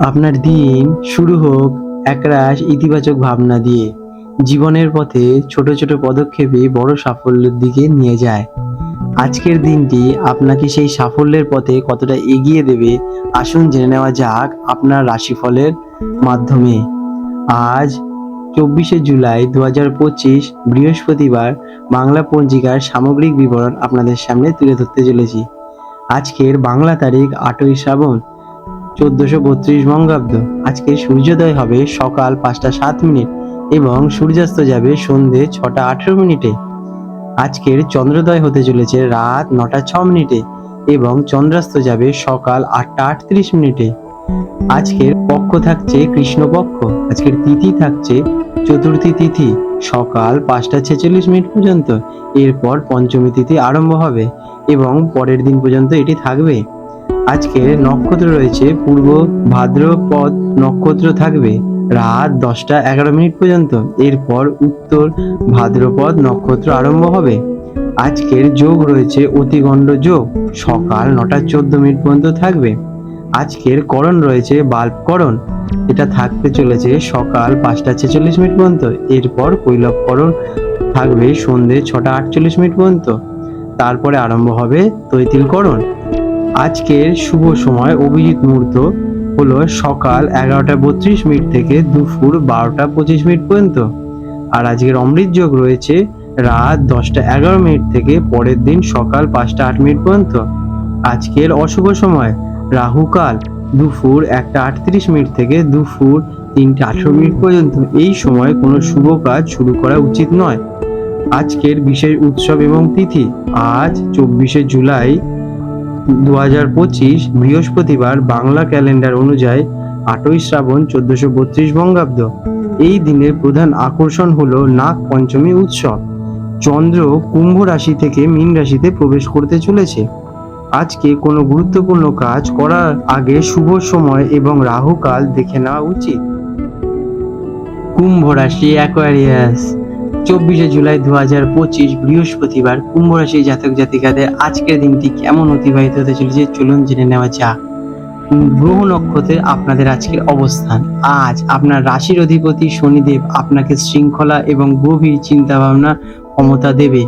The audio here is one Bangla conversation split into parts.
আপনার দিন শুরু হোক একরাশ ইতিবাচক ভাবনা দিয়ে। জীবনের পথে ছোট ছোট পদক্ষেপে বড় সাফল্যের দিকে নিয়ে যায়। আজকের দিনটি আপনাকে সেই সাফল্যের পথে কতটা এগিয়ে দেবে আসুন জেনে নেওয়া যাক আপনার রাশিফলের মাধ্যমে। আজ চব্বিশে জুলাই দু হাজার পঁচিশ বৃহস্পতিবার বাংলা পঞ্জিকার সামগ্রিক বিবরণ আপনাদের সামনে তুলে ধরতে চলেছি। আজকের বাংলা তারিখ আটই শ্রাবণ। চোদ্দশো বত্রিশ বঙ্গাব্দ। আজকে সূর্যোদয় হবে সকাল পাঁচটা সাত মিনিট এবং সূর্যাস্ত যাবে সন্ধে ছটা আঠেরো মিনিটে। আজকের চন্দ্রোদয় হতে চলেছে রাত নটা ছ মিনিটে এবং চন্দ্রাস্ত যাবে সকাল আটটা আটত্রিশ মিনিটে। আজকের পক্ষ থাকছে কৃষ্ণপক্ষ। আজকের তিথি থাকছে চতুর্থী তিথি। সকাল পাঁচটা ছেচল্লিশ মিনিট পর্যন্ত। এরপর পঞ্চমী তিথি আরম্ভ হবে এবং পরের দিন পর্যন্ত এটি থাকবে। আজকে নক্ষত্র রয়েছে পূর্ব ভাদ্রপদ নক্ষত্র থাকবে রাত দশটা এগারো মিনিট পর্যন্ত। এরপর উত্তর ভাদ্রপদ নক্ষত্র আরম্ভ হবে। আজকের যোগ রয়েছে অতিগণ্ড যোগ, সকাল নটা চোদ্দ মিনিট পর্যন্ত থাকবে। আজকের করণ রয়েছে বাল্ব করণ, এটা থাকতে চলেছে সকাল পাঁচটা ছেচল্লিশ মিনিট পর্যন্ত। এরপর কৈলব করণ থাকবে সন্ধে ছটা আটচল্লিশ মিনিট পর্যন্ত। তারপরে আরম্ভ হবে তৈতিলকরণ আজকের শুভ সময়, অভিজিৎ মুহূর্ত হলো সকাল এগারোটা বত্রিশ মিনিট থেকে দুপুর বারোটা পঁচিশ মিনিট পর্যন্ত। আর আজকের অমৃত যোগ রয়েছে রাত দশটা এগারো মিনিট থেকে পরের দিন সকাল পাঁচটা আট মিনিট পর্যন্ত। আজকের অশুভ সময় রাহুকাল দুপুর একটা আটত্রিশ মিনিট থেকে দুপুর তিনটে আঠেরো মিনিট পর্যন্ত। এই সময় কোনো শুভ কাজ শুরু করা উচিত নয়। আজকের বিশেষ উৎসব এবং তিথি, আজ চব্বিশে জুলাই দু পঁচিশ বৃহস্পতিবার বাংলা ক্যালেন্ডার অনুযায়ী আটই শ্রাবণ চোদ্দশো বত্রিশ বঙ্গাব্দ। এই দিনের প্রধান আকর্ষণ হলো নাগ পঞ্চমী উৎসব। চন্দ্র কুম্ভ রাশি থেকে মীন রাশিতে প্রবেশ করতে চলেছে। আজকে কোনো গুরুত্বপূর্ণ কাজ করার আগে শুভ সময় এবং রাহুকাল দেখে নেওয়া উচিত। কুম্ভ রাশি অ্যাকোয়ারিয়াস চব্বিশে জুলাই দু হাজার পঁচিশ বৃহস্পতিবার কুম্ভ রাশি জাতক জাতিকাদের আজকের দিনটি কেমন অতিবাহিত হতে চলেছে? চলুন জেনে নেওয়া যাক। গ্রহ নক্ষত্রের আপনাদের আজকের অবস্থান। আজ আপনার রাশির অধিপতি শনিদেব আপনাকে শৃঙ্খলা এবং গভীর চিন্তা ভাবনা ক্ষমতা দেবে।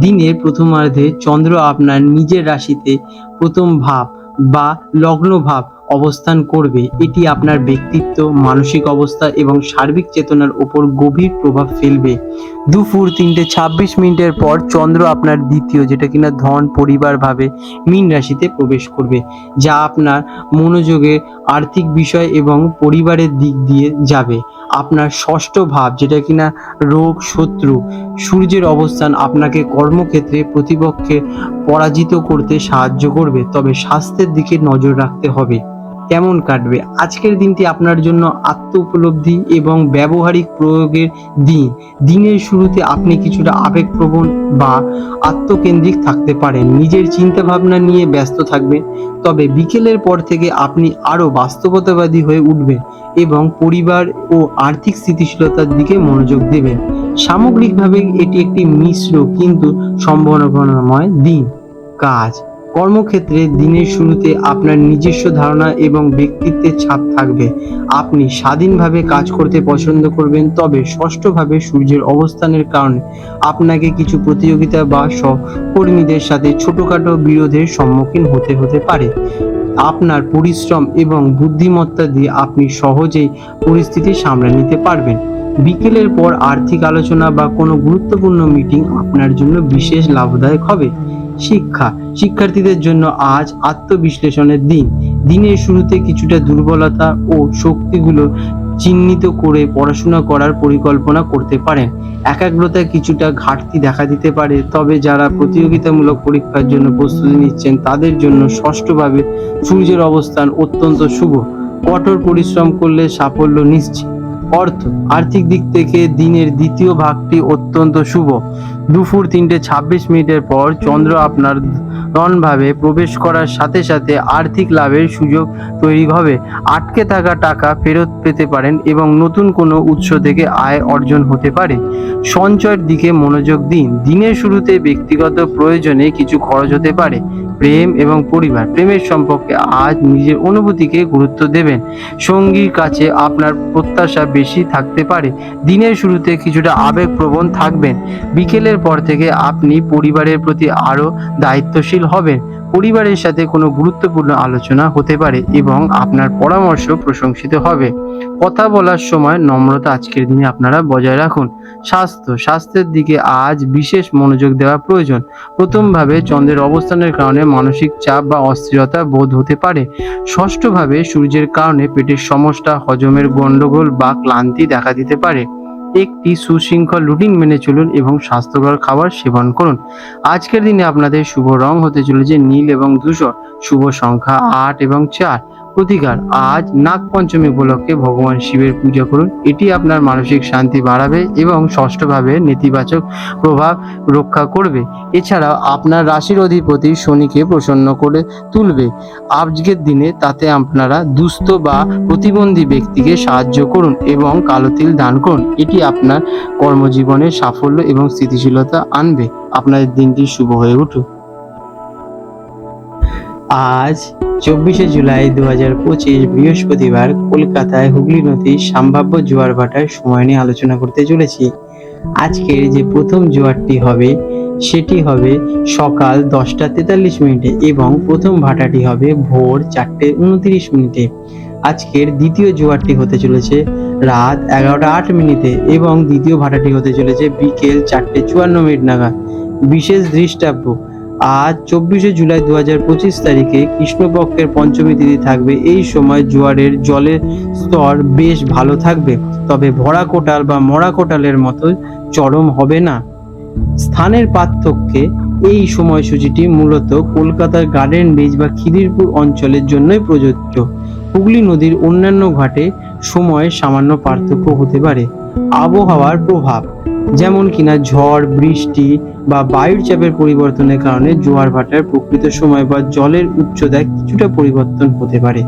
দিনের প্রথমার্ধে চন্দ্র আপনার নিজের রাশিতে প্রথম ভাব বা লগ্ন ভাব অবস্থান করবে, এটি আপনার ব্যক্তিত্ব, মানসিক অবস্থা এবং সার্বিক চেতনার ওপর গভীর প্রভাব ফেলবে। দুপুর তিনটে ছাব্বিশ মিনিটের পর চন্দ্র আপনার দ্বিতীয়, যেটা কিনা ধন, পরিবার ভাবে মীন রাশিতে প্রবেশ করবে, যা আপনার মনোযোগে, আর্থিক বিষয় এবং পরিবারের দিক দিয়ে যাবে। আপনার ষষ্ঠ ভাব, যেটা কিনা রোগ, শত্রু, সূর্যের অবস্থান আপনাকে কর্মক্ষেত্রে প্রতিপক্ষে পরাজিত করতে সাহায্য করবে, তবে স্বাস্থ্যের দিকে নজর রাখতে হবে। কেমন কাটবে? আজকের দিনটি আপনার জন্য আত্ম উপলব্ধি এবং ব্যবহারিক প্রয়োগের দিন। দিনের শুরুতে আপনি কিছুটা আবেগপ্রবণ বা আত্মকেন্দ্রিক থাকতে পারেন। নিজের চিন্তা ভাবনা নিয়ে ব্যস্ত থাকবেন। তবে বিকেলের পর থেকে আপনি আরও বাস্তবতাবাদী হয়ে উঠবেন এবং পরিবার ও আর্থিক স্থিতিশীলতার দিকে মনোযোগ দেবেন। সামগ্রিকভাবে এটি একটি মিশ্র কিন্তু সম্ভাবনাময় দিন। কাজ কর্মক্ষেত্রে দিনের শুরুতে আপনার নিজস্ব ধারণা এবং ব্যক্তিত্বের ছাপ থাকবে। আপনি স্বাধীনভাবে কাজ করতে পছন্দ করবেন, তবে ষষ্ঠভাবে সূর্যের অবস্থানের কারণে আপনাকে কিছু প্রতিযোগিতা বা সহকর্মীদের সাথে ছোটখাটো বিরোধের সম্মুখীন হতে হতে পারে। আপনার পরিশ্রম এবং বুদ্ধিমত্তা দিয়ে আপনি সহজেই পরিস্থিতি সামলে নিতে পারবেন। বিকেলের পর আর্থিক আলোচনা বা কোনো গুরুত্বপূর্ণ মিটিং আপনার জন্য বিশেষ লাভদায়ক হবে। শিক্ষা। শিক্ষার্থীদের জন্য আজ আত্মবিশ্লেষণের দিন। দিনের শুরুতে কিছুটা দুর্বলতা ও শক্তিগুলো চিহ্নিত করে পড়াশোনা করার পরিকল্পনা করতে পারেন। একাগ্রতায় কিছুটা ঘাটতি দেখা দিতে পারে, তবে যারা প্রতিযোগিতামূলক পরীক্ষার জন্য প্রস্তুতি নিচ্ছেন, তাদের জন্য ষষ্ঠভাবে সূর্যের অবস্থান অত্যন্ত শুভ। কঠোর পরিশ্রম করলে সাফল্য নিশ্চিত। অর্থ, আর্থিক দিক থেকে দিনের দ্বিতীয় ভাগটি অত্যন্ত শুভ। দুপুর তিনটে ছাব্বিশ মিনিটের পর চন্দ্র আপনার ধনভাবে প্রবেশ করার সাথে সাথে আর্থিক লাভের সুযোগ তৈরি হবে। আটকে থাকা টাকা ফেরত পেতে পারেন এবং নতুন কোনো উৎস থেকে আয় অর্জন হতে পারে। সঞ্চয়ের দিকে মনোযোগ দিন। দিনের শুরুতে ব্যক্তিগত প্রয়োজনে কিছু খরচ হতে পারে। প্রেম এবং পরিবার। প্রেমের সম্পর্কে আজ নিজের অনুভূতিকে গুরুত্ব দেবেন। সঙ্গীর কাছে আপনার প্রত্যাশা বেশি থাকতে পারে। দিনের শুরুতে কিছুটা আবেগপ্রবণ থাকবেন। বিকেলের পর থেকে আপনি পরিবারের প্রতি আরও দায়িত্বশীল হবেন। পরিবারের সাথে কোনো গুরুত্বপূর্ণ আলোচনা হতে পারে এবং আপনার পরামর্শ প্রশংসিত হবে। কথা বলার সময় নম্রতা আজকের দিনে আপনারা বজায় রাখুন। স্বাস্থ্য, স্বাস্থ্যের দিকে আজ বিশেষ মনোযোগ দেওয়া প্রয়োজন। প্রথমভাবে চন্দ্রের অবস্থানের কারণে মানসিক চাপ বা অস্থিরতা বোধ হতে পারে। ষষ্ঠভাবে সূর্যের কারণে পেটের সমস্যা, হজমের গণ্ডগোল বা ক্লান্তি দেখা দিতে পারে। একটি সুশৃঙ্খল রুটিন মেনে চলুন এবং স্বাস্থ্যকর খাবার সেবন করুন। আজকের দিনে আপনাদের শুভ রং হতে চলেছে নীল এবং ধূসর। শুভ সংখ্যা আট এবং চার। প্রতিকার। আজ নাগ পঞ্চমী উপলক্ষে ভগবান শিবের পূজা করুন। এটি আপনার মানসিক শান্তি বাড়াবে এবং ষষ্ঠভাবে নেতিবাচক প্রভাব রক্ষা করবে। এছাড়াও আপনার রাশির অধিপতি শনিকে প্রসন্ন করে তুলবে। আজকের দিনে তাতে আপনারা দুস্থ বা প্রতিবন্ধী ব্যক্তিকে সাহায্য করুন এবং কালো তিল দান করুন। এটি আপনার কর্মজীবনে সাফল্য এবং স্থিতিশীলতা আনবে। আপনাদের দিনটি শুভ হয়ে উঠুক। আজ চব্বিশে জুলাই দু হাজার পঁচিশ বৃহস্পতিবার কলকাতায় হুগলি নদীর সম্ভাব্য জোয়ার ভাটার সময় নিয়ে আলোচনা করতে চলেছি। আজকের যে প্রথম জোয়ারটি হবে, সেটি হবে সকাল দশটা তেতাল্লিশ মিনিটে এবং প্রথম ভাটাটি হবে ভোর চারটে উনত্রিশ মিনিটে। আজকের দ্বিতীয় জোয়ারটি হতে চলেছে রাত এগারোটা আট মিনিটে এবং দ্বিতীয় ভাটাটি হতে চলেছে বিকেল চারটে চুয়ান্ন মিনিট নাগাদ। বিশেষ দৃষ্টাব্য আজ চব্বিশে জুলাই দু হাজার পঁচিশ তারিখে কৃষ্ণপক্ষের পঞ্চমী তিথি থাকবে। এই সময় জোয়ারের জলের স্তর বেশ ভালো থাকবে, তবে ভরা কোটাল বা মরা কোটালের মতো চরম হবে না। স্থানের পার্থক্যে এই সময়সূচিটি মূলত কলকাতার গার্ডেন রিজ বা খিদিরপুর অঞ্চলের জন্যই প্রযোজ্য। হুগলি নদীর অন্যান্য ঘাটে সময়ে সামান্য পার্থক্য হতে পারে। আবহাওয়ার প্রভাব যেমন কিনা ঝড়, বৃষ্টি বা বায়ুর চাপের পরিবর্তনের কারণে জোয়ার ভাটার প্রকৃত সময় বা জলের উচ্চতায় কিছুটা পরিবর্তন হতে পারে।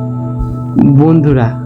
বন্ধুরা